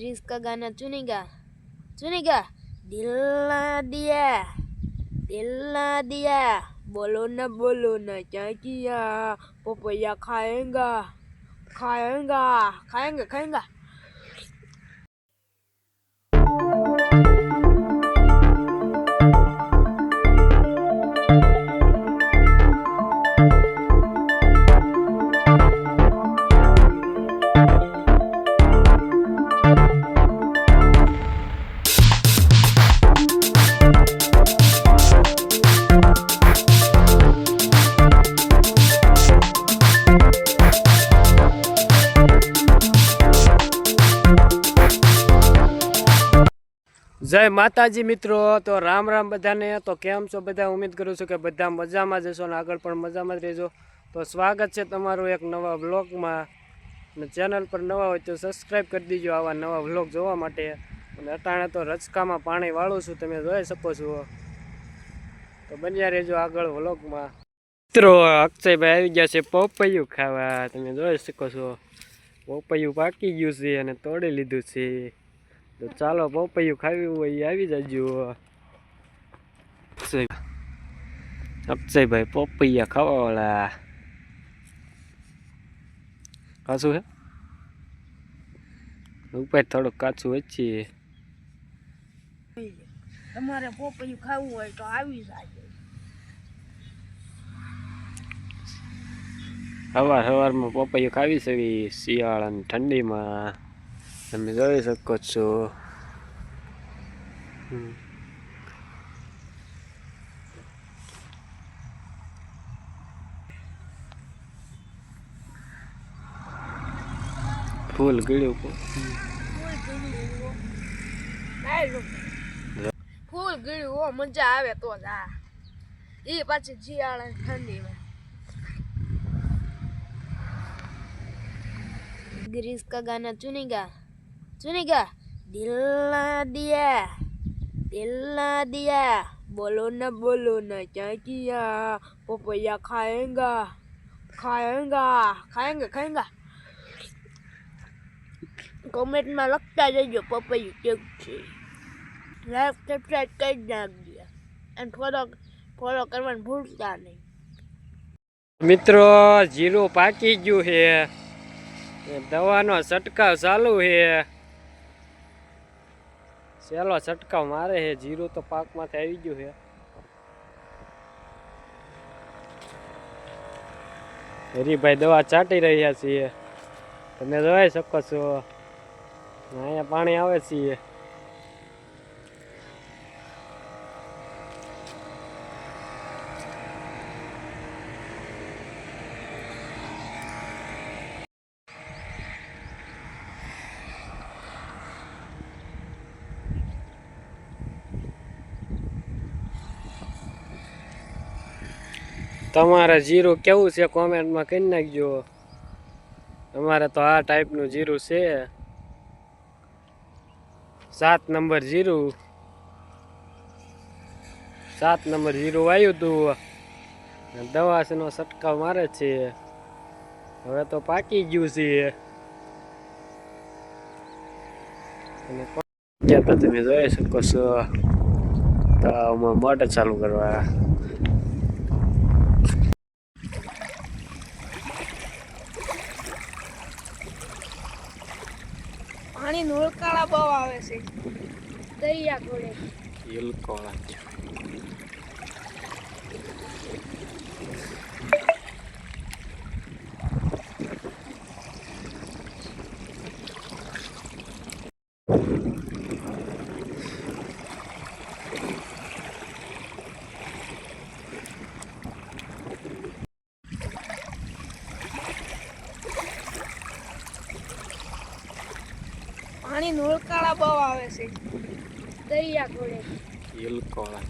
जिसका गाना चुनेगा चुनेगा दिल ना दिया दिल ना दिया बोलो ना बोलो ना क्या किया पपैया खाएगा खाएगा खाएंगे खाएंगा જય માતાજી મિત્રો, તો રામ રામ બધાને. તો કેમ છો બધા? ઉમેદ કરું છું કે બધા મજામાં જશો ને આગળ પણ મજામાં જ રહેજો. તો સ્વાગત છે તમારું એક નવા વ્લોગમાં. અને ચેનલ પર નવા હોય તો સબસ્ક્રાઈબ કરી દીજો આવા નવા વ્લોગ જોવા માટે. અને અટાણે તો રચકામાં પાણી વાળું છું, તમે જોઈ શકો છો. તો બન્યા રહેજો આગળ વ્લોગમાં. મિત્રો, અક્ષયભાઈ આવી ગયા છે પપૈયું ખાવા. તમે જોઈ શકો છો. પપૈયું પાકી ગયું છે અને તોડી લીધું છે. તો ચાલો પપૈયું ખાવી હોય એ આવી જાજો. અક્ષય અક્ષયભાઈ પપૈયા ખાવાવાળા. કાચું હે? ઉપર થોડુંક કાચું વચ્ચે તમારે પોપૈયું ખાવું હોય તો આવી જાય સવાર સવારમાં પપૈયું ખાવી છે શિયાળાની ઠંડીમાં. તમે જોઈ શકો છો હમ. ફૂલ ગળ્યું ફૂલ ગળ્યું હો મજા આવે તો જ આ એ પાછી શિયાળા ઠંડીમાં ग्रीस का गाना चुनेगा સુનેગા દિલના દિયા દિલના દિયા બોલો ના બોલો ના ચાચિયા પપૈયા ખાએંગા ખાએંગા ખાએંગા ખાએંગા કોમેન્ટમાં લખતા જજો પપૈયું કેવું છે લાઈક સબસ્ક્રાઈબ કરી નાખજો અને ફોલો ફોલો કરવાનું ભૂલતા નહીં મિત્રો જીરું પાકી ગયું છે. દવાનો છંટકાવ ચાલુ છે. સેલો છંટકાવ મારે છે. જીરું તો પાકમાંથી આવી ગયું છે. હરીભાઈ દવા ચાટી રહ્યા છીએ. તમે જોઈ શકો છો. અહીંયા પાણી આવે છે. તમારે જીરું કેવું છે કોમેન્ટમાં કહી નાખજો. અમારે તો આ ટાઈપનું જીરું છે. સાત નંબર જીરું. સાત નંબર જીરું વાયું હતું દવા નો છંટકાવ મારે છે. હવે તો પાકી ગયું છે. અને તમે જોઈ શકો છો. તો મોટર ચાલુ કરવા. પાણી નોળકાળા બહુ આવે છે. દરિયા ઘોડે ઇલકોળા પાણી નુળકાળા બહુ આવે છે. દરિયા ઘોડે. એલકોળા